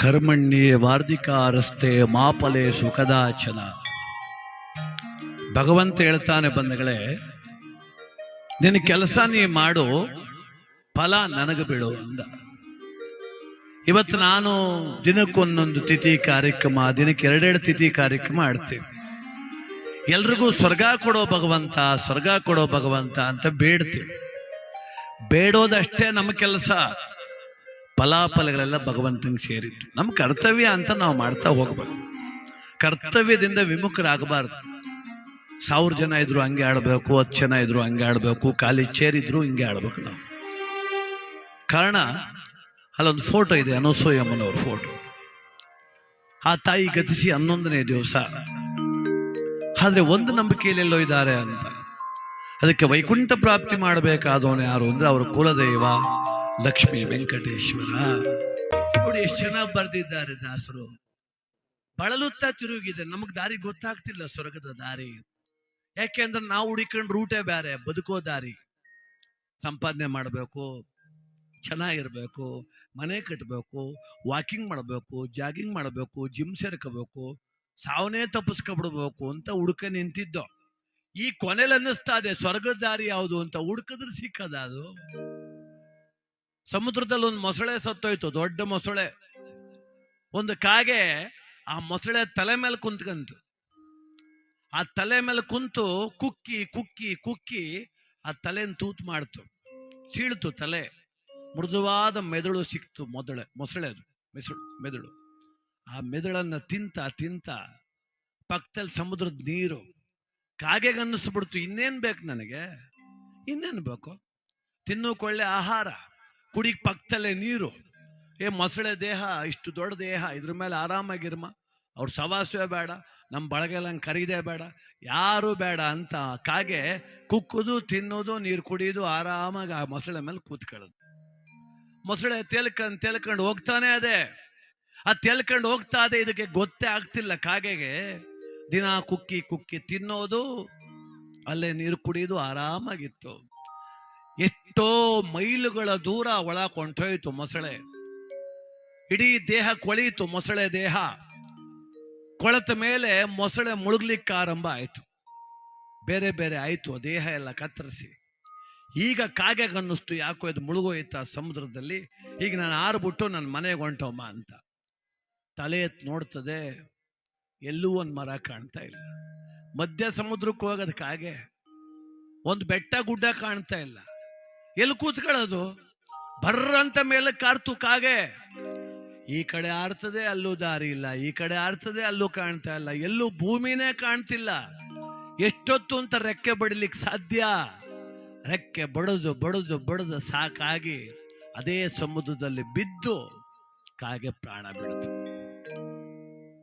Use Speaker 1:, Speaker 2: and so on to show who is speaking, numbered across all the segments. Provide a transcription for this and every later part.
Speaker 1: ಕರ್ಮಣ್ಯೇ ವಾರ್ಧಿಕಾರಸ್ತೆ ಮಾಪಲೆ ಸುಖದಾಚನ. ಭಗವಂತ ಹೇಳ್ತಾನೆ ಬಂದಗಳೇ ನಿನ್ನ ಕೆಲಸ ನೀ ಮಾಡು, ಫಲ ನನಗೆ ಬಿಡು ಅಂದ. ಇವತ್ತು ನಾನು ದಿನಕ್ಕೊಂದೊಂದು ತಿಥಿ ಕಾರ್ಯಕ್ರಮ, ದಿನಕ್ಕೆ ಎರಡೆರಡು ತಿಥಿ ಕಾರ್ಯಕ್ರಮ ಆಡ್ತೀವಿ ಎಲ್ರಿಗೂ ಸ್ವರ್ಗ ಕೊಡೋ ಭಗವಂತ, ಸ್ವರ್ಗ ಕೊಡೋ ಭಗವಂತ ಅಂತ ಬೇಡ್ತೀವಿ ಬೇಡೋದಷ್ಟೇ ನಮ್ಮ ಕೆಲಸ. ಫಲಾಫಲಗಳೆಲ್ಲ ಭಗವಂತಂಗೆ ಸೇರಿತ್ತು. ನಮ್ಮ ಕರ್ತವ್ಯ ಅಂತ ನಾವು ಮಾಡ್ತಾ ಹೋಗ್ಬೇಕು. ಕರ್ತವ್ಯದಿಂದ ವಿಮುಖರಾಗಬಾರ್ದು. ಸಾವಿರ ಜನ ಇದ್ರು ಹಂಗೆ ಆಡಬೇಕು, ಹತ್ತು ಜನ ಇದ್ರು ಹಂಗೆ ಆಡಬೇಕು, ಖಾಲಿ ಚೇರ್ ಇದ್ರು ಹಿಂಗೆ ಆಡ್ಬೇಕು ನಾವು. ಕಾರಣ, ಅಲ್ಲೊಂದು ಫೋಟೋ ಇದೆ, ಅನಸೂಯಮ್ಮನವ್ರ ಫೋಟೋ. ಆ ತಾಯಿ ಗತಿಸಿ ಹನ್ನೊಂದನೇ ದಿವಸ, ಆದರೆ ಒಂದು ನಂಬಿಕೆಯಲ್ಲೆಲ್ಲೋ ಇದ್ದಾರೆ ಅಂತ. ಅದಕ್ಕೆ ವೈಕುಂಠ ಪ್ರಾಪ್ತಿ ಮಾಡಬೇಕಾದವನು ಯಾರು ಅಂದ್ರೆ ಅವರ ಕುಲದೈವ ಲಕ್ಷ್ಮೀ ವೆಂಕಟೇಶ್ವರ. ನೋಡಿ ಎಷ್ಟು ಚೆನ್ನಾಗಿ ಬರೆದಿದ್ದಾರೆ ದಾಸರು. ಬಳಲುತ್ತಾ ತಿರುಗಿದೆ. ನಮಗ್ ದಾರಿ ಗೊತ್ತಾಗ್ತಿಲ್ಲ ಸ್ವರ್ಗದ ದಾರಿ. ಯಾಕೆಂದ್ರೆ ನಾವು ಹುಡಿಕೊಂಡು ರೂಟೇ ಬೇರೆ, ಬದುಕೋ ದಾರಿ. ಸಂಪಾದನೆ ಮಾಡಬೇಕು, ಚೆನ್ನಾಗಿರ್ಬೇಕು, ಮನೆ ಕಟ್ಟಬೇಕು ವಾಕಿಂಗ್ ಮಾಡಬೇಕು ಜಾಗಿಂಗ್ ಮಾಡಬೇಕು ಜಿಮ್ ಸೇರ್ಕೋಬೇಕು, ಸಾವನೇ ತಪ್ಪಿಸ್ಕೊಬಿಡ್ಬೇಕು ಅಂತ ಹುಡುಕ ನಿಂತಿದ್ದೋ. ಈ ಕೊನೆಲಿ ಅನ್ನಿಸ್ತಾ ಇದೆ ಸ್ವರ್ಗದ ದಾರಿ ಯಾವುದು ಅಂತ ಹುಡುಕಿದ್ರೆ ಸಿಕ್ಕದ ಅದು? ಸಮುದ್ರದಲ್ಲಿ ಒಂದು ಮೊಸಳೆ ಸತ್ತೋಯ್ತು, ದೊಡ್ಡ ಮೊಸಳೆ. ಒಂದು ಕಾಗೆ ಆ ಮೊಸಳೆ ತಲೆ ಮೇಲೆ ಕುಂತ್ಕಂತು. ಆ ತಲೆ ಮೇಲೆ ಕುಂತು ಕುಕ್ಕಿ ಕುಕ್ಕಿ ಕುಕ್ಕಿ ಆ ತಲೆನ ತೂತು ಮಾಡ್ತು. ಸೀಳ್ತು ತಲೆ. ಮೃದುವಾದ ಮೆದುಳು ಸಿಕ್ತು ಮೊದಳೆ ಮೊಸಳೆದು ಮೆಸುಳು ಮೆದುಳು. ಆ ಮೆದುಳನ್ನ ತಿಂತ ತಿಂತ ಪಕ್ಕದಲ್ಲಿ ಸಮುದ್ರದ ನೀರು ಕಾಗೆಗೆ ಅನ್ನಿಸ್ಬಿಡ್ತು ಇನ್ನೇನ್ ಬೇಕು ನನಗೆ? ಇನ್ನೇನು ಬೇಕು? ತಿನ್ನೋಕೊಳ್ಳೆ ಆಹಾರ. ಕುಡಿಕ್ ಪಕ್ಕದಲ್ಲೇ ನೀರು. ಏ ಮೊಸಳೆ ದೇಹ, ಇಷ್ಟು ದೊಡ್ಡ ದೇಹ, ಇದ್ರ ಮೇಲೆ ಆರಾಮಾಗಿರ್ಮ. ಅವ್ರ ಸವಾಸವೇ ಬೇಡ ನಮ್ಮ ಬಳಗೆಲ್ಲ ಹಂಗೆ ಕರೀದೇ ಬೇಡ. ಯಾರು ಬೇಡ ಅಂತ ಕಾಗೆ ಕುಕ್ಕುದು, ತಿನ್ನೋದು, ನೀರು ಕುಡಿಯೋದು ಆರಾಮಾಗಿ ಆ ಮೊಸಳೆ ಮೇಲೆ ಕೂತ್ಕೊಳ್ಳೋದು. ಮೊಸಳೆ ತೇಲ್ಕೊಂಡು ತೇಲ್ಕೊಂಡು ಹೋಗ್ತಾನೆ ಅದೇ. ಆ ತೇಲ್ಕೊಂಡು ಹೋಗ್ತಾ ಇದೆ ಇದಕ್ಕೆ ಗೊತ್ತೇ ಆಗ್ತಿಲ್ಲ ಕಾಗೆಗೆ. ದಿನ ಕುಕ್ಕಿ ಕುಕ್ಕಿ ತಿನ್ನೋದು, ಅಲ್ಲೇ ನೀರು ಕುಡಿಯೋದು ಆರಾಮಾಗಿತ್ತು. ಎಷ್ಟೋ ಮೈಲುಗಳ ದೂರ ಒಳ ಕೊಂಡೊಯ್ತು ಮೊಸಳೆ. ಇಡೀ ದೇಹ ಕೊಳೆಯಿತು ಮೊಸಳೆ ದೇಹ. ಕೊಳೆತ ಮೇಲೆ ಮೊಸಳೆ ಮುಳುಗ್ಲಿಕ್ಕೆ ಆರಂಭ ಆಯಿತು. ಬೇರೆ ಬೇರೆ ಆಯಿತು ದೇಹ ಎಲ್ಲ ಕತ್ತರಿಸಿ. ಈಗ ಕಾಗೆಗೆ ಅನ್ನಿಸ್ತು ಯಾಕೋ ಇದು ಮುಳುಗೋಯ್ತ ಸಮುದ್ರದಲ್ಲಿ. ಈಗ ನಾನು ಆರ್ಬಿಟ್ಟು ನನ್ನ ಮನೆಗೆ ಹೊಂಟೋಮ್ಮ ಅಂತ. ತಲೆ ಎತ್ತು ನೋಡ್ತದೆ, ಎಲ್ಲೂ ಒಂದು ಮರ ಕಾಣ್ತಾ ಇಲ್ಲ. ಮಧ್ಯ ಸಮುದ್ರಕ್ಕೆ ಹೋಗೋದು ಕಾಗೆ ಒಂದು ಬೆಟ್ಟ ಗುಡ್ಡ ಕಾಣ್ತಾ ಇಲ್ಲ. ಎಲ್ಲಿ ಕೂತ್ಕೊಳ್ಳೋದು? ಬರ್ರಂತ ಮೇಲೆ ಕಾರ್ತು ಕಾಗೆ. ಈ ಕಡೆ ಆರ್ತದೆ, ಅಲ್ಲೂ ದಾರಿ ಇಲ್ಲ. ಈ ಕಡೆ ಆರ್ತದೆ, ಅಲ್ಲೂ ಕಾಣ್ತಾ ಇಲ್ಲ. ಎಲ್ಲೂ ಭೂಮಿನೇ ಕಾಣ್ತಿಲ್ಲ. ಎಷ್ಟೊತ್ತು ಅಂತ ರೆಕ್ಕೆ ಬಡಿಲಿಕ್ಕೆ ಸಾಧ್ಯ? ರೆಕ್ಕೆ ಬಡದು ಬಡದು ಬಡದು ಸಾಕಾಗಿ ಅದೇ ಸಮುದ್ರದಲ್ಲಿ ಬಿದ್ದು ಕಾಗೆ ಪ್ರಾಣ ಬಿಡುತ್ತೆ.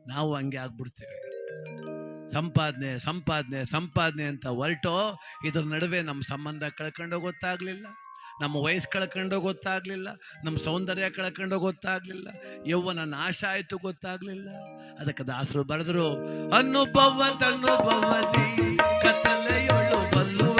Speaker 1: ನಾವು ಹಂಗೆ ಆಗ್ಬಿಡ್ತೇವೆ. ಸಂಪಾದನೆ ಸಂಪಾದನೆ ಸಂಪಾದನೆ ಅಂತ ಹೊರಟೋ, ಇದ್ರ ನಡುವೆ ನಮ್ಮ ಸಂಬಂಧ ಕಳ್ಕೊಂಡೋ ಗೊತ್ತಾಗ್ಲಿಲ್ಲ. ನಮ್ಮ ವಯಸ್ಸು ಕಳ್ಕೊಂಡೋ ಗೊತ್ತಾಗ್ಲಿಲ್ಲ. ನಮ್ಮ ಸೌಂದರ್ಯ ಕಳ್ಕೊಂಡೋ ಗೊತ್ತಾಗ್ಲಿಲ್ಲ. ಯೌವನ ನಾಶ ಆಯಿತು ಗೊತ್ತಾಗ್ಲಿಲ್ಲ. ಅದಕ್ಕೆ ದಾಸರು ಬರೆದ್ರು ಅನುಭವ ತನುಭವದಿ ಕತ್ತಲೆಯೊಳು ಬಲ್ಲುವಂತೆ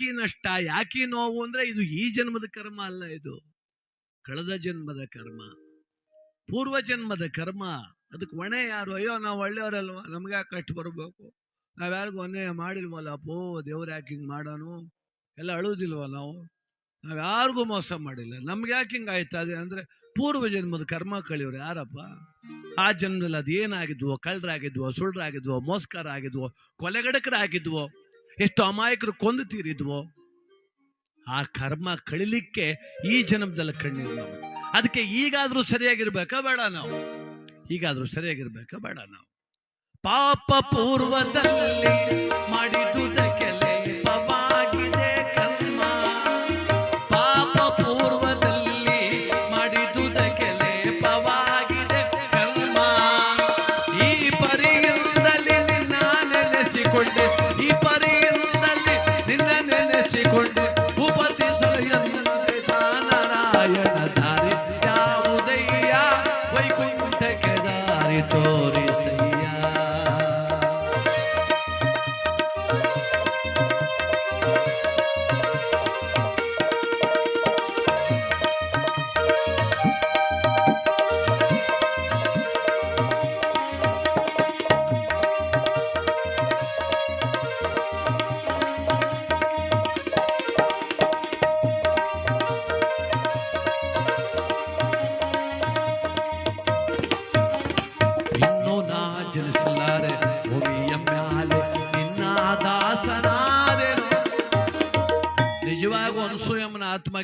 Speaker 1: ಯಾಕಿ ನಷ್ಟ? ಯಾಕಿ ನೋವು ಅಂದ್ರೆ ಇದು ಈ ಜನ್ಮದ ಕರ್ಮ ಅಲ್ಲ ಇದು. ಕಳೆದ ಜನ್ಮದ ಕರ್ಮ. ಪೂರ್ವ ಜನ್ಮದ ಕರ್ಮ. ಅದಕ್ಕೆ ಹೊಣೆ ಯಾರು? ಅಯ್ಯೋ, ನಾವು ಒಳ್ಳೆಯವರಲ್ವಾ? ನಮ್ಗೆ ಯಾಕೆ ಕಷ್ಟ ಬರಬೇಕು? ನಾವ್ಯಾರಿಗೂ ಅನ್ಯಾಯ ಮಾಡಿಲ್ವಲ್ಲ? ಅಪ್ಪೋ ದೇವ್ರ ಯಾಕೆ ಹಿಂಗೆ ಮಾಡೋನು? ಎಲ್ಲ ಅಳುವುದಿಲ್ವ ನಾವು? ನಾವು ಯಾರಿಗೂ ಮೋಸ ಮಾಡಿಲ್ಲ. ನಮ್ಗೆ ಯಾಕೆ ಹಿಂಗೆ ಆಯ್ತದೆ ಅಂದರೆ ಪೂರ್ವ ಜನ್ಮದ ಕರ್ಮ ಕಳಿಯೋರು ಯಾರಪ್ಪ? ಆ ಜನ್ಮದಲ್ಲಿ ಅದು ಏನಾಗಿದ್ವೋ ಕಳ್ಳರಾಗಿದ್ವೋ? ಸುಳ್ಳರಾಗಿದ್ವೋ? ಮೋಸ್ಕರ ಆಗಿದ್ವೋ ಕೊಲೆಗಡಕರಾಗಿದ್ವೋ? ಎಷ್ಟು ಅಮಾಯಕರು ಕೊಂದು ತೀರಿದ್ವೋ ಆ ಕರ್ಮ ಕಳಿಲಿಕ್ಕೆ ಈ ಜನ್ಮದಲ್ಲಿ ಕಣ್ಣೀರು ನಮಗೆ ಅದಕ್ಕೆ ಈಗಾದ್ರೂ ಸರಿಯಾಗಿರ್ಬೇಕಾ ಬೇಡ ನಾವು. ಈಗಾದ್ರೂ ಸರಿಯಾಗಿರ್ಬೇಕಾ ಬೇಡ ನಾವು. ಪಾಪ ಪೂರ್ವದಲ್ಲಿ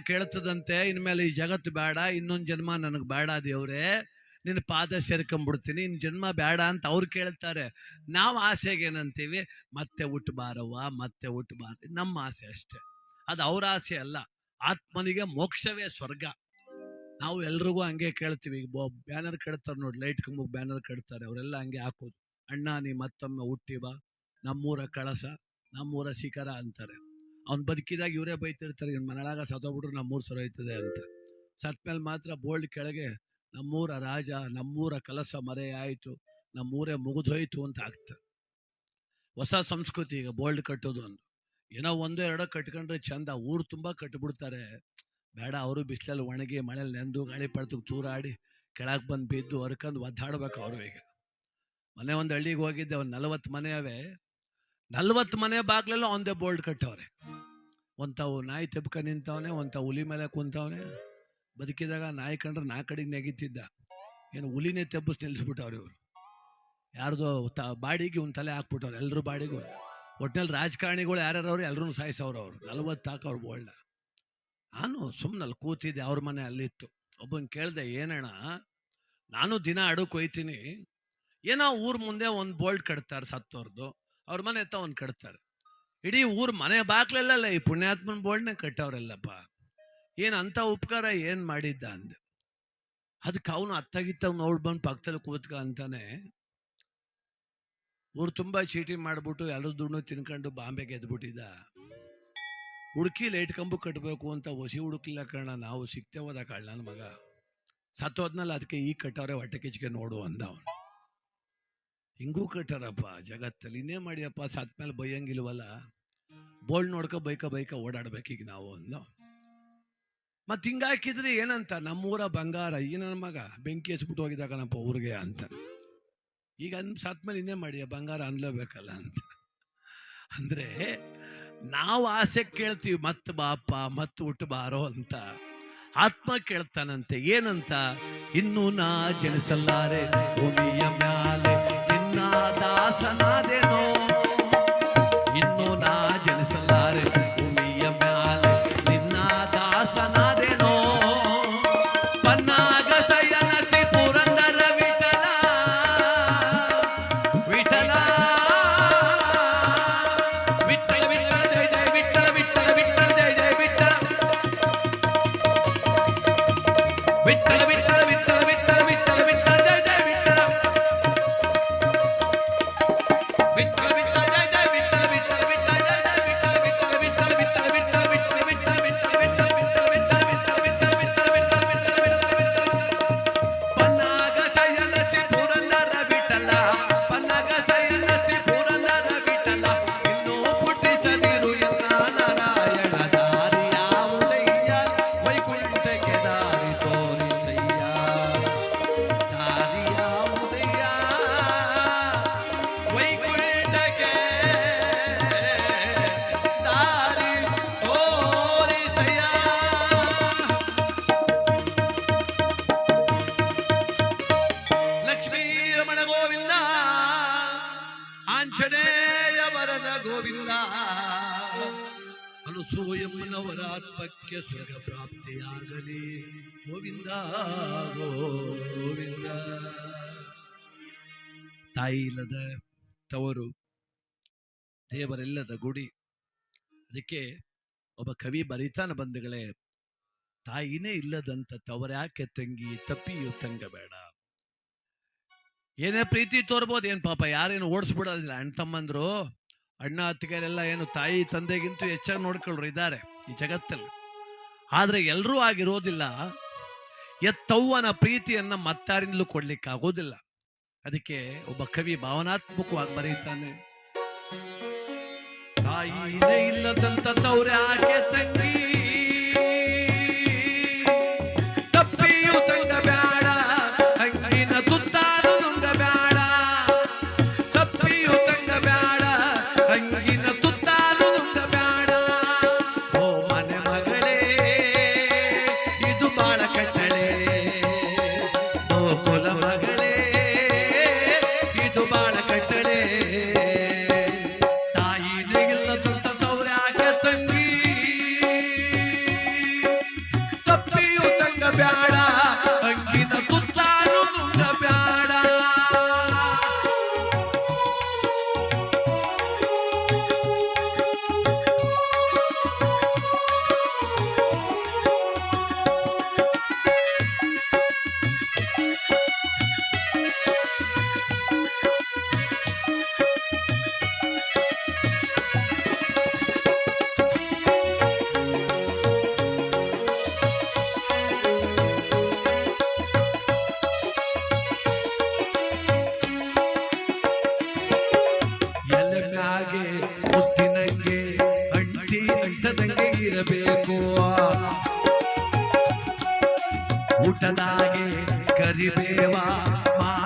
Speaker 1: ಕೇಳ್ತದಂತೆ, ಇನ್ಮೇಲೆ ಈ ಜಗತ್ತು ಬೇಡ, ಇನ್ನೊಂದು ಜನ್ಮ ನನಗೆ ಬೇಡ ದೇವ್ರೆ, ನಿನ್ನ ಪಾದ ಸೇರ್ಕೊಂಡ್ಬಿಡ್ತೀನಿ ಇನ್ ಜನ್ಮ ಬೇಡ ಅಂತ ಅವ್ರು ಕೇಳ್ತಾರೆ. ನಾವು ಆಸೆಗೆ ಏನಂತೀವಿ? ಮತ್ತೆ ಹುಟ್ಟಬಾರವ್ವ ಮತ್ತೆ ಹುಟ್ಟಬಾರ ನಮ್ಮ ಆಸೆ ಅಷ್ಟೇ. ಅದು ಅವ್ರ ಆಸೆ ಅಲ್ಲ, ಆತ್ಮನಿಗೆ ಮೋಕ್ಷವೇ ಸ್ವರ್ಗ. ನಾವು ಎಲ್ರಿಗೂ ಹಂಗೆ ಕೇಳ್ತೀವಿ, ಈಗ ಬ್ಯಾನರ್ ಕಟ್ತಾರೆ ನೋಡಿ, ಲೈಟ್ ಕಂಬ ಬ್ಯಾನರ್ ಕಟ್ತಾರೆ ಅವರೆಲ್ಲ ಹಂಗೆ ಹಾಕೋದು. ಅಣ್ಣ ನೀ ಮತ್ತೊಮ್ಮೆ ಹುಟ್ಟಿ ಬಾ, ನಮ್ಮೂರ ಕಳಸ, ನಮ್ಮೂರ ಶಿಖರ ಅಂತಾರೆ. ಅವ್ನು ಬದುಕಿದಾಗ ಇವರೇ ಬೈತಿರ್ತಾರೆ, ಇವ್ನ ಮನೆಯಾಗ ಸತ್ತೋಗ್ಬಿಟ್ರು ನಮ್ಮೂರು ಸರೋಯ್ತದೆ ಅಂತ. ಸತ್ಮೇಲೆ ಮಾತ್ರ ಬೋಲ್ಡ್ ಕೆಳಗೆ, ನಮ್ಮೂರ ರಾಜ, ನಮ್ಮೂರ ಕಲಸ ಮರೆ ಆಯಿತು, ನಮ್ಮೂರೇ ಮುಗಿದೋಯ್ತು ಅಂತ ಆಗ್ತ. ಹೊಸ ಸಂಸ್ಕೃತಿ ಈಗ ಬೋಲ್ಡ್ ಕಟ್ಟೋದು ಒಂದು. ಏನೋ ಒಂದೋ ಎರಡೋ ಕಟ್ಕೊಂಡ್ರೆ ಚಂದ, ಊರು ತುಂಬ ಕಟ್ಬಿಡ್ತಾರೆ. ಬೇಡ, ಅವರು ಬಿಸಿಲಲ್ಲಿ ಒಣಗಿ ಮಳೆಯಲ್ಲಿ ನೆಂದು, ಗಾಳಿ ಪಡೆದು ತೂರಾಡಿ, ಕೆಳಗೆ ಬಂದು ಬಿದ್ದು ಹೊರ್ಕಂದು ಒದ್ದಾಡ್ಬೇಕು ಅವರು ಈಗ. ಮನೆ ಒಂದು ಹಳ್ಳಿಗೆ ಹೋಗಿದ್ದೆ ಒಂದು ನಲವತ್ತು ಮನೆ ಅವೆ ನಲ್ವತ್ತು ಮನೆ ಬಾಗ್ಲೆಲ್ಲ ಒಂದೇ ಬೋರ್ಡ್ ಕಟ್ಟವ್ರೆ. ಒಂಥವು ನಾಯಿ ತೆಪ್ಕ ನಿಂತವನೆ ಒಂದ್ ತಾವು ಹುಲಿ ಮೇಲೆ ಕುಂತವನೆ. ಬದುಕಿದಾಗ ನಾಯಿ ಕಂಡ್ರೆ ನಾ ಕಡೆಗೆ ನೆಗಿತಿದ್ದ. ಏನು ಹುಲಿನೇ ತೆಬ್ಬಿಸಿ ನಿಲ್ಲಿಸ್ಬಿಟ್ಟವ್ರೆ ಇವರು. ಯಾರ್ದೋ ತ ಬಾಡಿಗೆ ಒಂದು ತಲೆ ಹಾಕ್ಬಿಟ್ಟವ್ರು ಎಲ್ಲರೂ ಬಾಡಿಗೂ ಒಟ್ಟಿನಲ್ಲಿ ರಾಜಕಾರಣಿಗಳು ಯಾರ್ಯಾರವ್ರು ಎಲ್ಲರೂ ಸಾಯಿಸೋರು ಅವರು. ನಲ್ವತ್ತು ಹಾಕವ್ರು ಬೋಲ್ಡ. ನಾನು ಸುಮ್ಮನೆ ಅಲ್ಲಿ ಕೂತಿದ್ದೆ, ಅವ್ರ ಮನೆ ಅಲ್ಲಿತ್ತು. ಒಬ್ಬನ್ ಕೇಳ್ದೆ, ಏನಣ್ಣ, ನಾನು ದಿನ ಅಡುಗೆ ಒಯ್ತೀನಿ ಏನೋ ಊರ ಮುಂದೆ ಒಂದು ಬೋಲ್ಡ್ ಕಟ್ತಾರೆ ಸತ್ತೋರ್ದು. ಅವ್ರ ಮನೆ ಒಂದು ಕಟ್ತಾರೆ. ಇಡೀ ಊರ್ ಮನೆ ಬಾಗ್ಲೆಲ್ಲ ಈ ಪುಣ್ಯಾತ್ಮನ ಬೋರ್ಡ್ನೆ ಕಟ್ಟವ್ರೆಲ್ಲಪ್ಪ ಏನ್ ಅಂತ ಉಪಕಾರ ಏನ್ ಮಾಡಿದ್ದ ಅಂದೆ. ಅದಕ್ಕೆ ಅವನು ಅತ್ತಾಗಿತ್ತ ನೋಡ್ ಬಂದು ಪಕ್ಕದಲ್ಲಿ ಕೂತ್ಕ ಅಂತಾನೆ, ಊರು ತುಂಬಾ ಚೀಟಿ ಮಾಡ್ಬಿಟ್ಟು ಎಲ್ಲರೂ ದುಡ್ಡು ತಿನ್ಕೊಂಡು ಬಾಂಬೆಗೆ ಎದ್ಬಿಟ್ಟಿದ್ದ ಹುಡುಕಿ ಲೈಟ್ ಕಂಬ ಕಟ್ಟಬೇಕು ಅಂತ ಹೊಸಿ ಹುಡುಕ್ಲಿಲ್ಲ ಕಣ, ನಾವು ಸಿಕ್ತೇವದ ಕಳ್ಳ ನನ್ನ ಮಗ. ಸತ್ತೋದ್ನಲ್ಲ ಅದಕ್ಕೆ ಈ ಕಟ್ಟವ್ರೆ ಹೊಟ್ಟೆ ಕಿಚ್ಕೆ ನೋಡು ಅಂದ ಅವನು. ಹಿಂಗೂ ಕಟ್ಟಾರಪ್ಪ. ಜಗತ್ತಲ್ಲಿ ಇನ್ನೇ ಮಾಡಿಯಪ್ಪ, ಸತ್ ಮೇಲೆ ಬೈಯಂಗಿಲ್ವಲ್ಲ? ಬೋಲ್ಡ್ ನೋಡ್ಕೊ ಬೈಕ ಬೈಕ ಓಡಾಡ್ಬೇಕೀಗ ನಾವು ಅಂದು ಮತ್ ಹಿಂಗಾಕಿದ್ರೆ ಏನಂತ? ನಮ್ಮೂರ ಬಂಗಾರ ಈಗ ನನ್ನ ಮಗ ಬೆಂಕಿ ಹಚ್ಬಿಟ್ಟು ಹೋಗಿದ್ದಾಗನಪ್ಪ ಊರಿಗೆ ಅಂತ. ಈಗ ಅನ್ ಸತ್ ಮೇಲೆ ಇನ್ನೇ ಮಾಡಿಯ? ಬಂಗಾರ ಅನ್ಲೇಬೇಕಲ್ಲ ಅಂತ. ಅಂದ್ರೆ ನಾವು ಆಸೆ ಕೇಳ್ತೀವಿ ಮತ್ ಬಾಪ ಮತ್ ಹುಟ್ಟು ಬಾರೋ ಅಂತ. ಆತ್ಮ ಕೇಳ್ತಾನಂತೆ, ಏನಂತ? ಇನ್ನೂ ನಾ ಜನಿಸಲಾರೆ ಭೂಮಿಯ ಪ್ರಾಪ್ತಿಯಾಗಲಿ ಗೋವಿಂದ ಗೋವಿಂದ. ತಾಯಿ ಇಲ್ಲದ ತವರು ದೇವರೆಲ್ಲದ ಗುಡಿ. ಅದಕ್ಕೆ ಒಬ್ಬ ಕವಿ ಬರಿತಾನ ಬಂಧುಗಳೇ, ತಾಯಿನೇ ಇಲ್ಲದಂತ ತವರ್ಯಾಕೆ ತಂಗಿ, ತಪ್ಪಿಯು ತಂಗ ಬೇಡ ಏನೇ ಪ್ರೀತಿ ತೋರ್ಬೋದು, ಏನ್ ಪಾಪ, ಯಾರೇನು ಓಡಿಸ್ಬಿಡೋದಿಲ್ಲ. ಅಣ್ಣ ತಮ್ಮಂದ್ರು ಅಣ್ಣ, ಅತ್ತಿಗೆರೆಲ್ಲ ಏನು ತಾಯಿ, ತಂದೆಗಿಂತೂ ಹೆಚ್ಚಾಗಿ ನೋಡ್ಕೊಳ್ರು ಇದ್ದಾರೆ ಈ ಜಗತ್ತಲ್ಲಿ. ಆದ್ರೆ ಎಲ್ಲರೂ ಆಗಿರೋದಿಲ್ಲ. ಎತ್ತವ್ವನ ಪ್ರೀತಿಯನ್ನ ಮತ್ತಾರಿಂದಲೂ ಕೊಡ್ಲಿಕ್ಕೆ ಆಗೋದಿಲ್ಲ ಅದಕ್ಕೆ ಒಬ್ಬ ಕವಿ ಭಾವನಾತ್ಮಕವಾಗಿ ಬರೀತಾನೆ. ತಾಯಿನೇ ಇಲ್ಲದಂತ ತವ್ರೆ ಆಕೆ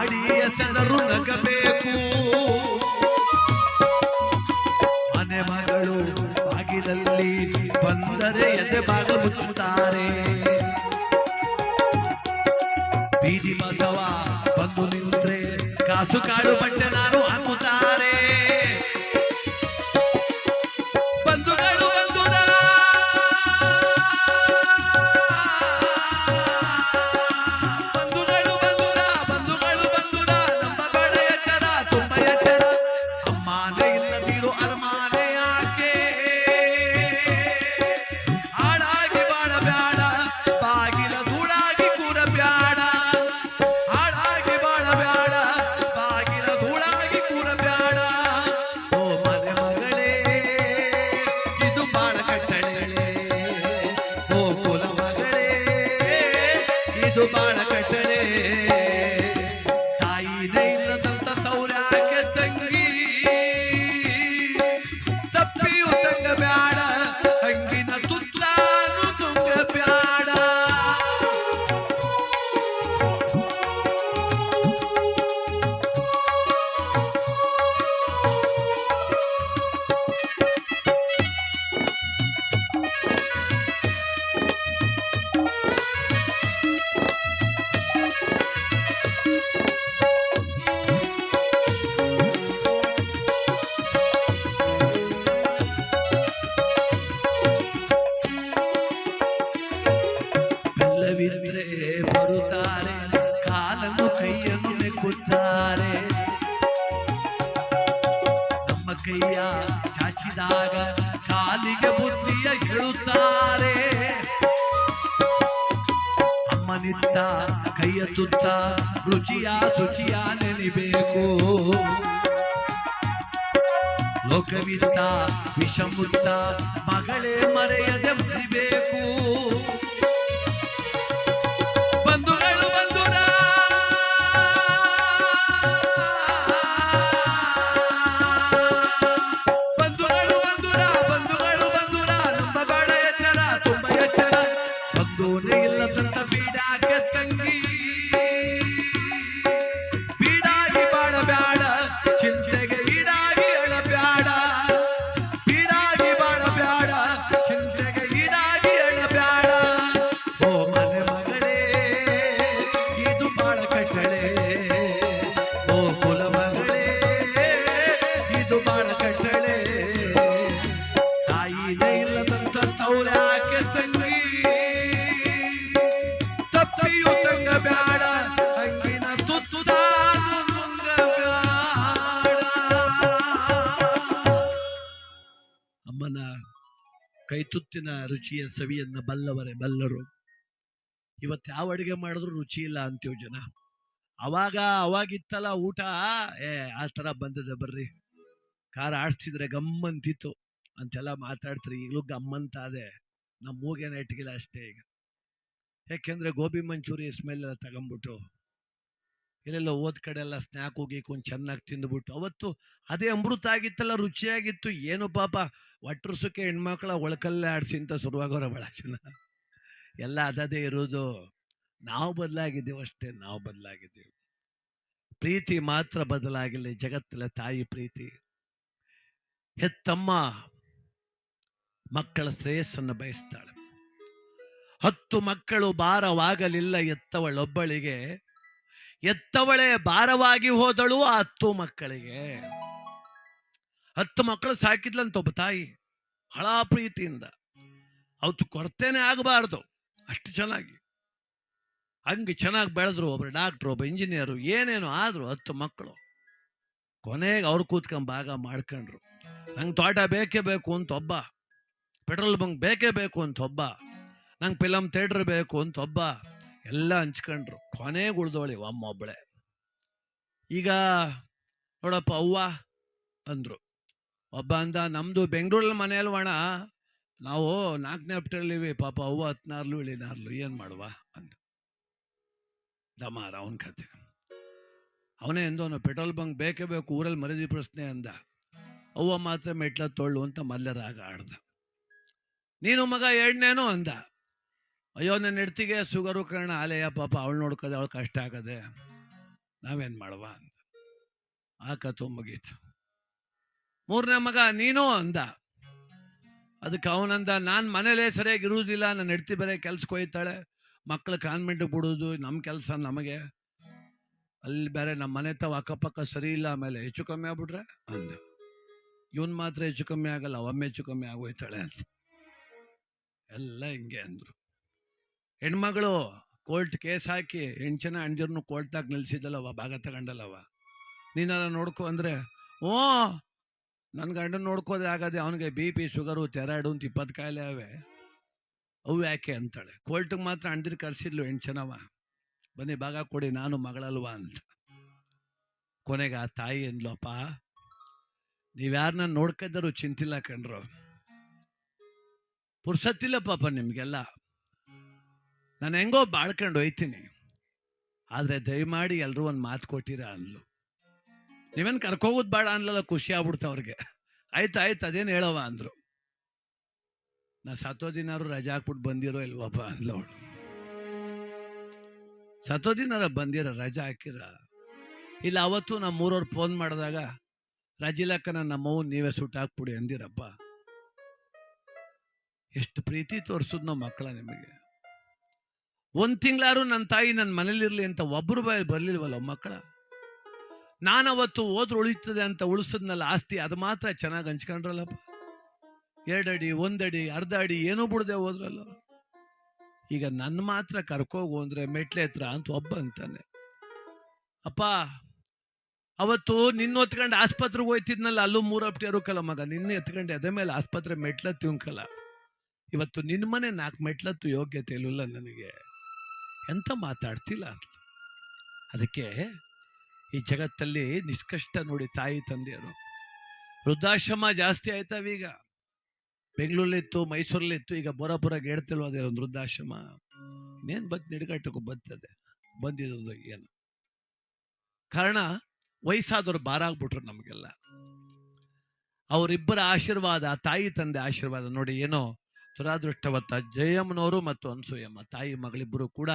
Speaker 1: ಮಾಡಿ ಜನರು ನಗಬೇಕು. ಮನೆ ಮಗಳು ಬಾಗಿಲಲ್ಲಿ ಬಂದರೆ ಎದೆ ಬಾಗ ಮುಚ್ಚುತ್ತಾರೆ. ಬೀದಿ ಬಸವ ಬಂದು ನಿಂತ್ರೆ ಕಾಸು ಕಾಡು ಬಟ್ಟೆ ನಾನು ಹಾಕುತ್ತಾರೆ. ಲೋಕವಿತ್ತ ವಿಷಮುತ್ತ ಮಗಳೇ ಮರೆಯದೆ ಮುರಿಬೇಕು ಕೈತುತ್ತಿನ ರುಚಿಯ ಸವಿಯನ್ನ ಬಲ್ಲವರೇ ಬಲ್ಲರು. ಇವತ್ತು ಯಾವ ಅಡುಗೆ ಮಾಡಿದ್ರು ರುಚಿ ಇಲ್ಲ ಅಂತೀವಿ ಜನ. ಅವಾಗ ಅವಾಗಿತ್ತಲ್ಲ ಊಟ, ಏ, ಆ ತರ ಬಂದಿದೆ ಬರ್ರಿ. ಖಾರ ಆಡ್ಸ್ತಿದ್ರೆ ಗಮ್ಮಂತಿತ್ತು. ಅಂತೆಲ್ಲ ಮಾತಾಡ್ತಾರೆ, ಈಗಲೂ ಗಮ್ಮಂತಾದೆ ನಮ್ಮ ಮೂಗೇನ ಇಟ್ಗಿಲ್ಲ ಅಷ್ಟೇ ಈಗ. ಯಾಕೆಂದ್ರೆ ಗೋಬಿ ಮಂಚೂರಿ ಸ್ಮೆಲ್ ಎಲ್ಲ ತಗೊಂಬಿಟ್ಟು ಇಲ್ಲೆಲ್ಲ ಹೋದ ಕಡೆ ಎಲ್ಲ ಸ್ನ್ಯಾಕ್ ಹೋಗಿ ಚೆನ್ನಾಗಿ ತಿಂದ್ಬಿಟ್ಟು, ಅವತ್ತು ಅದೇ ಅಮೃತ ಆಗಿತ್ತಲ್ಲ, ರುಚಿಯಾಗಿತ್ತು. ಏನು ಪಾಪ ಒಟ್ಟರ್ಸಕ್ಕೆ ಹೆಣ್ಮಕ್ಳ ಒಳಕಲ್ಲೇ ಆಡ್ಸಿ ಅಂತ ಶುರುವಾಗೋರ ಬಹಳ ಜನ. ಎಲ್ಲ ಅದದೇ ಇರೋದು. ನಾವು ಬದಲಾಗಿದ್ದೇವೆ ಅಷ್ಟೇ, ನಾವು ಬದಲಾಗಿದ್ದೇವೆ. ಪ್ರೀತಿ ಮಾತ್ರ ಬದಲಾಗಿಲ್ಲ ಜಗತ್ತಲ್ಲ ತಾಯಿ ಪ್ರೀತಿ. ಹೆತ್ತಮ್ಮ ಮಕ್ಕಳ ಶ್ರೇಯಸ್ಸನ್ನು ಬಯಸ್ತಾಳೆ. ಹತ್ತು ಮಕ್ಕಳು ಭಾರವಾಗಲಿಲ್ಲ ಎತ್ತವಳೊಬ್ಬಳಿಗೆ. ಎತ್ತವಳೇ ಭಾರವಾಗಿ ಹೋದಳು ಆ ಹತ್ತು ಮಕ್ಕಳಿಗೆ. ಹತ್ತು ಮಕ್ಕಳು ಸಾಕಿದ್ಲಂತ ಒಬ್ಬ ತಾಯಿ ಹಳ ಪ್ರೀತಿಯಿಂದ, ಅವತ್ತು ಕೊರತೆನೆ ಆಗಬಾರ್ದು ಅಷ್ಟು ಚೆನ್ನಾಗಿ. ಹಂಗೆ ಚೆನ್ನಾಗಿ ಬೆಳೆದ್ರು ಒಬ್ರು ಡಾಕ್ಟ್ರು ಒಬ್ಬ ಇಂಜಿನಿಯರು, ಏನೇನು ಆದ್ರು ಹತ್ತು ಮಕ್ಕಳು ಕೊನೆಗೆ ಅವ್ರು ಕೂತ್ಕೊಂಡ್ ಭಾಗ ಮಾಡ್ಕೊಂಡ್ರು. ನಂಗೆ ತೋಟ ಬೇಕೇ ಬೇಕು ಅಂತ ಒಬ್ಬ, ಪೆಟ್ರೋಲ್ ಬಂಕ್ ಬೇಕೇ ಬೇಕು ಅಂತ ಒಬ್ಬ, ನಂಗೆ ಫಿಲಮ್ ಥಿಯೇಟರ್ ಬೇಕು ಅಂತ ಒಬ್ಬ ಎಲ್ಲ ಹಂಚ್ಕೊಂಡ್ರು. ಕೊನೆಗೆ ಉಳ್ದೋಳಿ ಅಮ್ಮ ಒಬ್ಬಳೆ ಈಗ ನೋಡಪ್ಪ, ಅವ್ವ ಅಂದ್ರು. ಒಬ್ಬ ಅಂದ, ನಮ್ದು ಬೆಂಗಳೂರಲ್ಲಿ ಮನೆಯಲ್ಲಿ ಅಣ್ಣ? ನಾವು ನಾಲ್ಕನೇ ಹಪ್ಟಲ್ಲಿವಿ ಪಾಪ ಅವ್ವ ಹತ್ನಾರ್ಲು, ಇಳಿನಾರ್ಲು, ಏನು ಮಾಡುವ? ಅಂದ. ದಮಾರ ಅವನ ಕತೆ. ಅವನೇ ಎಂದವನು ಪೆಟ್ರೋಲ್ ಬಂಕ್ ಬೇಕೇ ಬೇಕು ಊರಲ್ಲಿ ಮರದಿ ಪ್ರಶ್ನೆ ಅಂದ. ಅವ್ವ ಮಾತ್ರ ಮೆಟ್ಲ ತೊಳ್ಳು ಅಂತ ಮಲ್ಲರಾಗ ಆಡ್ದ. ನೀನು ಮಗ ಎರಡನೇನು ಅಂದ. ಅಯ್ಯೋ ನನ್ನ ಹೆಡ್ತಿಗೆ ಸುಗರು ಕಾರಣ ಆಲೆಯ, ಪಾಪ ಅವಳು ನೋಡ್ಕೋದೆ ಅವಳು ಕಷ್ಟ ಆಗದೆ ನಾವೇನ್ ಮಾಡುವ ಅಂತ. ಆ ಕತು ಮುಗೀತು. ಮೂರನೇ ಮಗ, ನೀನು ಅಂದ. ಅದಕ್ಕೆ ಅವನಂದ, ನಾನು ಮನೇಲೇ ಸರಿಯಾಗಿ ಇರುವುದಿಲ್ಲ ನನ್ನ ಹೆಡ್ತಿ ಬೇರೆ ಕೆಲ್ಸಕ್ಕೆ ಹೋಯ್ತಾಳೆ, ಮಕ್ಳು ಕಾನ್ವೆಂಟ್ ಬಿಡುವುದು ನಮ್ಮ ಕೆಲಸ ನಮಗೆ. ಅಲ್ಲಿ ಬೇರೆ ನಮ್ಮ ಮನೆ ತಾವ ಅಕ್ಕಪಕ್ಕ ಸರಿ ಇಲ್ಲ, ಆಮೇಲೆ ಹೆಚ್ಚು ಕಮ್ಮಿ ಆಗ್ಬಿಟ್ರೆ ಅಂದ. ಇವನ್ ಮಾತ್ರ ಹೆಚ್ಚು ಕಮ್ಮಿ ಆಗಲ್ಲ ಒಮ್ಮೆ ಹೆಚ್ಚು ಕಮ್ಮಿ ಆಗೋಯ್ತಾಳೆ ಅಂತ. ಎಲ್ಲ ಹಿಂಗೆ ಅಂದ್ರು. ಹೆಣ್ಮಗಳು ಕೋರ್ಟ್ ಕೇಸ್ ಹಾಕಿ ಹೆಂಚನ ಅಂಜರ್ನು ಕೋರ್ಟ್ದಾಗ ನಿಲ್ಸಿದ್ದಲ್ಲವ ಭಾಗ ತಗೊಂಡಲ್ಲವ ನೀನೆಲ್ಲ ನೋಡ್ಕೊ ಅಂದ್ರೆ ಓ ನನ್ನ ಗಂಡನ ನೋಡ್ಕೋದೆ ಆಗದೆ ಅವನಿಗೆ ಬಿ ಪಿ, ಶುಗರು, ಥೆರಾಯ್ಡು ಅಂತ ಇಪ್ಪತ್ತು ಕಾಯಿಲೆ ಅವೆ. ಅವು ಯಾಕೆ? ಅಂತಾಳೆ. ಕೋರ್ಟ್ಗೆ ಮಾತ್ರ ಅಣ್ದಿರ್ ಕರ್ಸಿದ್ಲು ಹೆಂಚನವ ಬನ್ನಿ, ಭಾಗ ಕೊಡಿ, ನಾನು ಮಗಳಲ್ವಾ? ಅಂತ. ಕೊನೆಗೆ ಆ ತಾಯಿ ಅಂದ್ಲಪ್ಪ ನೀವ್ಯಾರನ್ನ ನೋಡ್ಕದ್ರು ಚಿಂತಿಲ್ಲ ಕಣ್ರು. ಪುರ್ಸತ್ತಿಲ್ಲ ಪಾಪ ನಿಮ್ಗೆಲ್ಲ. ನಾನು ಹೆಂಗೋ ಬಾಳ್ಕೊಂಡು ಹೋಯ್ತೀನಿ. ಆದ್ರೆ ದಯಮಾಡಿ ಎಲ್ಲರೂ ಒಂದು ಮಾತು ಕೊಟ್ಟಿರ ಅನ್ಲು ನೀವೇನ್ ಕರ್ಕೋಗೋದು ಬಾಳ ಅನ್ಲಲ್ಲ, ಖುಷಿ ಆಗ್ಬಿಡ್ತು ಅವ್ರಿಗೆ. ಆಯ್ತು ಆಯ್ತು, ಅದೇನು ಹೇಳವ ಅಂದ್ರು. ನಾ ಸತ್ತೋದಿನಾರು ರಜಾ ಹಾಕ್ಬಿಟ್ಟು ಬಂದಿರೋ ಇಲ್ವಪ್ಪ ಅಂದ್ಲು ಅವಳು. ಸತ್ತೋದಿನಾರ ಬಂದಿರ, ರಜಾ ಹಾಕಿರ. ಇಲ್ಲ, ಅವತ್ತು ನಮ್ಮ ಮೂರವ್ರು ಫೋನ್ ಮಾಡಿದಾಗ, ರಜಿಲಕ್ಕನ ನಮ್ಮವು ನೀವೇ ಸುಟ್ಟಾಕ್ಬಿಡಿ ಅಂದಿರಪ್ಪ. ಎಷ್ಟು ಪ್ರೀತಿ ತೋರಿಸಿದ್ನೋ ನಾವು ಮಕ್ಕಳ ನಿಮಗೆ. ಒಂದ್ ತಿಂಗಳಾರು ನನ್ನ ತಾಯಿ ನನ್ನ ಮನೇಲಿರಲಿ ಅಂತ ಒಬ್ಬರು ಬಾಯಿ ಬರಲಿಲ್ವಲ್ಲ ಮಕ್ಕಳ? ನಾನು ಅವತ್ತು ಹೋದ್ರೆ ಉಳಿತದೆ ಅಂತ ಉಳಿಸದ್ನಲ್ಲ ಆಸ್ತಿ, ಅದು ಮಾತ್ರ ಚೆನ್ನಾಗಿ ಹಂಚ್ಕೊಂಡ್ರಲ್ಲಪ್ಪ. ಎರಡಡಿ, ಒಂದಡಿ ಅರ್ಧ ಅಡಿ ಏನೂ ಬಿಡದೆ ಹೋದ್ರಲ್ಲ. ಈಗ ನನ್ನ ಮಾತ್ರ ಕರ್ಕೋಗು ಅಂದ್ರೆ ಮೆಟ್ಲೆ ಹತ್ರ ಅಂತ ಒಬ್ಬ ಅಂತಾನೆ. ಅಪ್ಪ, ಅವತ್ತು ನಿನ್ನ ಹೊತ್ಕೊಂಡು ಆಸ್ಪತ್ರೆಗೆ ಹೋಯ್ತಿದ್ನಲ್ಲ, ಅಲ್ಲೂ ಮೂರು ಕಲ ಮಗ, ನಿನ್ನೆ ಎತ್ಕೊಂಡು, ಅದೇ ಮೇಲೆ ಆಸ್ಪತ್ರೆ ಮೆಟ್ಲತ್ತಿ ಉಂಕಲ್ಲ ಇವತ್ತು ನಿನ್ನ ಮನೆ ನಾಲ್ಕು ಮೆಟ್ಲತ್ತು ಯೋಗ್ಯತೆ ಇಲ್ಲ ನನಗೆ. ಎಂತ ಮಾತಾಡ್ತಿಲ್ಲ ಅದಕ್ಕೆ ಈ ಜಗತ್ತಲ್ಲಿ ನಿಷ್ಕಷ್ಟ ನೋಡಿ ತಾಯಿ ತಂದೆಯರು. ವೃದ್ಧಾಶ್ರಮ ಜಾಸ್ತಿ ಆಯ್ತಾವೀಗ ಬೆಂಗಳೂರಲ್ಲಿತ್ತು, ಮೈಸೂರಲ್ಲಿತ್ತು, ಈಗ ಬೋರಾಪುರ ಗೇಡ್ತಿಲ್ವ ಅದೇ ಒಂದು ವೃದ್ಧಾಶ್ರಮ? ಇನ್ನೇನು ಬತ್ ನಿಡ್ಗಟ್ಟಕ್ಕೂ ಬರ್ತದೆ. ಬಂದಿದ್ದು ಏನು? ಕಾರಣ ವಯಸ್ಸಾದವ್ರು ಬಾರಾಗ್ಬಿಟ್ರು ನಮಗೆಲ್ಲ. ಅವರಿಬ್ಬರ ಆಶೀರ್ವಾದ, ತಾಯಿ ತಂದೆ ಆಶೀರ್ವಾದ ನೋಡಿ ಏನೋ ದುರಾದೃಷ್ಟವತ್ತ ಜಯಮ್ಮನವರು ಮತ್ತು ಅನ್ಸೂಯಮ್ಮ ತಾಯಿ ಮಗಳಿಬ್ಬರು ಕೂಡ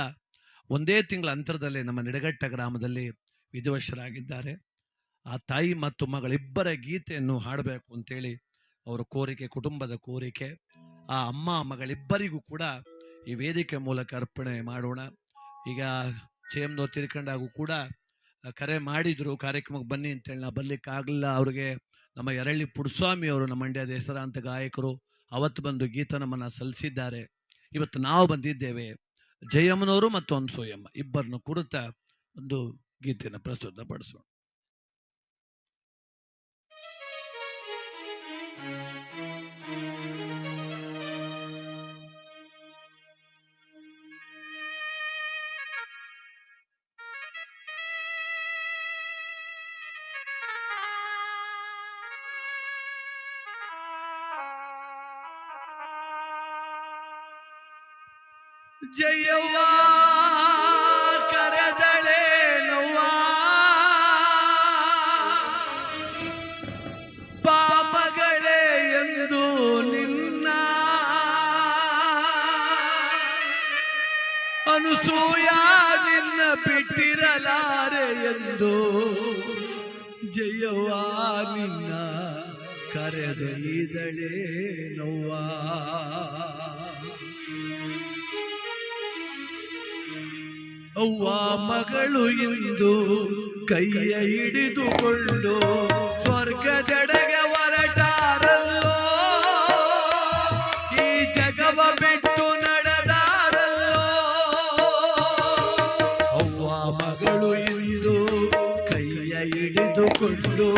Speaker 1: ಒಂದೇ ತಿಂಗಳ ಅಂತರದಲ್ಲಿ ನಮ್ಮ ನಿಡಘಟ್ಟ ಗ್ರಾಮದಲ್ಲಿ ವಿಧಿವಶರಾಗಿದ್ದಾರೆ. ಆ ತಾಯಿ ಮತ್ತು ಮಗಳಿಬ್ಬರ ಗೀತೆಯನ್ನು ಹಾಡಬೇಕು ಅಂತೇಳಿ ಅವರ ಕೋರಿಕೆ, ಕುಟುಂಬದ ಕೋರಿಕೆ, ಆ ಅಮ್ಮ ಮಗಳಿಬ್ಬರಿಗೂ ಕೂಡ ಈ ವೇದಿಕೆ ಮೂಲಕ ಅರ್ಪಣೆ ಮಾಡೋಣ. ಈಗ ಚೇಮ್ನವ್ರು ತಿರ್ಕೊಂಡಾಗೂ ಕೂಡ ಕರೆ ಮಾಡಿದ್ರು, ಕಾರ್ಯಕ್ರಮಕ್ಕೆ ಬನ್ನಿ ಅಂತೇಳಿ ನಾ ಬರ್ಲಿಕ್ಕೆ ಆಗಲಿಲ್ಲ ಅವ್ರಿಗೆ ನಮ್ಮ ಎರಳ್ಳಿ ಪುಡ್ಸ್ವಾಮಿ ಅವರು ನಮ್ಮ ಮಂಡ್ಯದ ಹೆಸರಾಂತ ಗಾಯಕರು ಅವತ್ತು ಬಂದು ಗೀತ ನಮ್ಮನ್ನ ಸಲ್ಲಿಸಿದ್ದಾರೆ. ಇವತ್ತು ನಾವು ಬಂದಿದ್ದೇವೆ ಜಯಮ್ಮನವರು ಮತ್ತು ಅನ್ಸೂಯಮ್ಮ ಇಬ್ಬರನ್ನು ಕುರಿತ ಒಂದು ಗೀತೆಯನ್ನು ಪ್ರಸ್ತುತಪಡಿಸೋಣ. ಜಯವ್ವ ಕರೆದಳೆ ಎಂದು ನಿನ್ನ ಅನುಸೂಯ ನಿನ್ನ ಬಿಟ್ಟಿರಲಾರೆ ಎಂದು ಜಯವ ನಿನ್ನ ಕರೆದೈದಳೆ ಅವ್ವ ಮಗಳು ಇಂದು ಕೈಯ ಹಿಡಿದುಕೊಂಡು ಸ್ವರ್ಗದೆಡೆಗೆ ಹೊರಟಾರಲ್ಲೋ? ಈ ಜಗವ ಬಿಟ್ಟು ನಡೆದಾರಲ್ಲೋ? ಅವ್ವ ಮಗಳು ಇಂದು ಕೈಯ ಹಿಡಿದುಕೊಂಡು